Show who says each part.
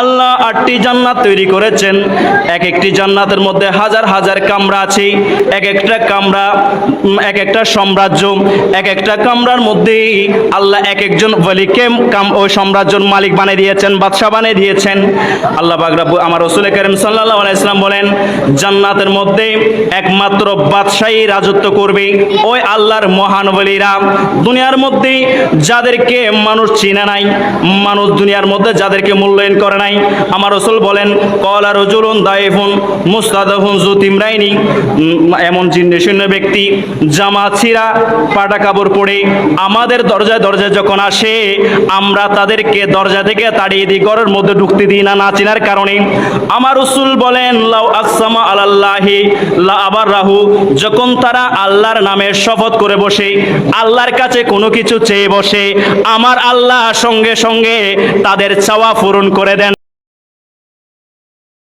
Speaker 1: আল্লাহ আটটি জান্নাত তৈরি করেছেন। এক একটি জান্নাতের মধ্যে হাজার হাজার কামরা আছে। এক একটা কামরা, এক একটা সাম্রাজ্য, এক একটা কামরার মধ্যে আল্লাহ এক একজন ওয়ালিকে কাম ওই সাম্রাজ্যের মালিক বানিয়ে দিয়েছেন, বাদশাহ বানিয়ে দিয়েছেন। আল্লাহ বাগরাবু আমার রসুল করিম সাল্লাহ ইসলাম বলেন, জান্নাতের মধ্যে একমাত্র বাদশাহী রাজত্ব করবে ওই আল্লাহর মহান বলিরা দুনিয়ার মধ্যে যাদেরকে মানুষ চিনে নাই, মানুষ দুনিয়ার মধ্যে যাদেরকে মূল্যায়ন করে নাই আমার রসুল বলেন, কলা রজুলুন দায়েফুন মুস্তাদহুন জুতিমরাইনি এমন জিন্নে শূন্য ব্যক্তি, জামা ছিঁড়া, পাটা কাপড় পরে আমাদের দরজায় দরজায় যখন আসে, আমরা তাদেরকে দরজা থেকে তাড়িয়ে দিই, ঘরের মধ্যে ঢুকতে দিই না না চিনার কারণে। আমার রসুল বলেন, লাউ আকসামা আলাল্লাহি লা আবার রাহু যখন তারা আল্লাহর নামে শপথ করে বসে, আল্লাহর কাছে কোনো কিছু চেয়ে বসে, আমার আল্লাহ সঙ্গে সঙ্গে তাদের চাওয়া পূরণ করে দেন।